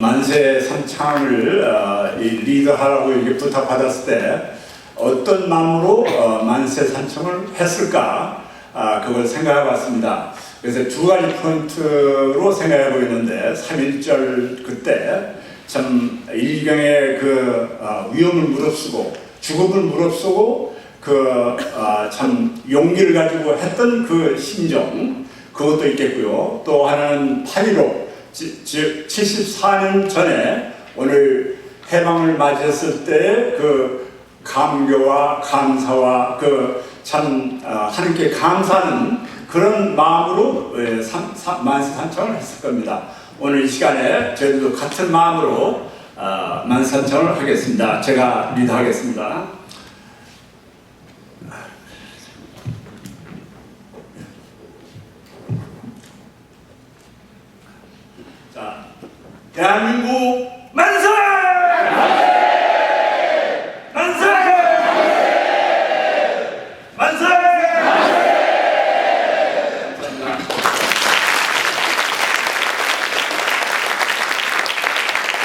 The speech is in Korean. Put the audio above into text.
만세 삼창을 어, 이 리드하라고 이렇게 부탁받았을 때 어떤 마음으로 어, 만세 삼창을 했을까 아, 그걸 생각해 봤습니다. 그래서 두 가지 포인트로 생각해 보이는데 3.1절 그때 참 일경의 그 어, 위험을 무릅쓰고 죽음을 무릅쓰고 그참 용기를 가지고 했던 그 심정 그것도 있겠고요. 또 하나는 8.15 즉 74년 전에 오늘 해방을 맞이했을 때의 그 감교와 감사와 그참 하나님께 감사하는 그런 마음으로 예, 만세 산청을 했을 겁니다. 오늘 이 시간에 저희들도 같은 마음으로 어, 만세 산청을 하겠습니다. 제가 리드하겠습니다. Domingo